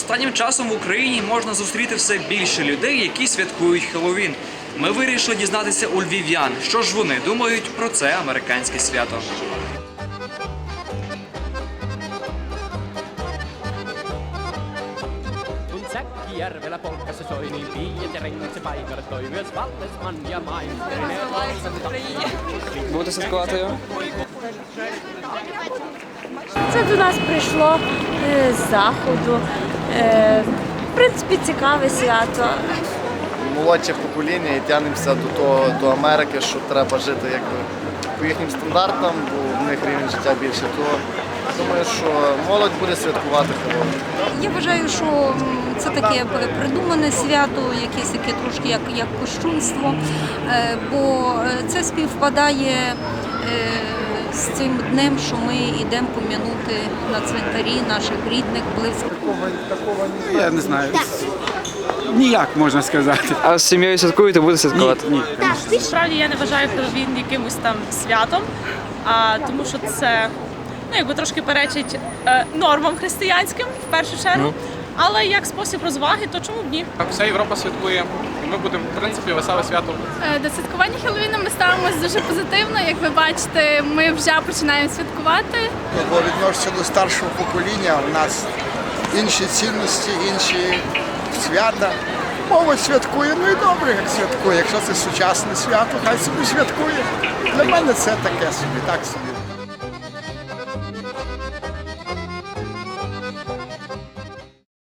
Останнім часом в Україні можна зустріти все більше людей, які святкують Хеллоуін. Ми вирішили дізнатися у львів'ян, що ж вони думають про це американське свято. Kun Säkkijärvellä polkassa soi, niin piiat ja rengit se paikartoi. Myös Vallesman ja Mainsteri. Будете святкувати його? Це до нас прийшло е, з заходу. Е, в принципі, цікаве свято. молодше покоління і тягнемося до того до Америки, що треба жити якби по їхнім стандартам, бо в них рівень життя більше. То думаю, що молодь буде святкувати Хеллоуін. Я вважаю, що це таке придумане свято, якесь таке трошки як, як кощунство, е, бо е, це співпадає з цим днем, що ми йдемо пом'янути на цвинтарі наших рідних, близьких. Такого, такого, ні, Я не знаю. Ніяк можна сказати. А з сім'єю святкуєте, будете святкувати? Ні. Справді я не вважаю Хеллоуін якимось там святом, а тому що це ну якби трошки перечить е, нормам християнським в першу чергу. Але як спосіб розваги, то чому б ні? Вся Європа святкує, і ми будемо, в принципі, веселе свято. Е, До святкування ставимося дуже позитивно. Як ви бачите, ми вже починаємо святкувати. бо відношуся до старшого покоління. У нас інші цінності, інші свята. Молодь святкує, ну і добре, як святкує. Якщо це сучасне свято, хай собі святкує. Для мене це таке собі, так собі.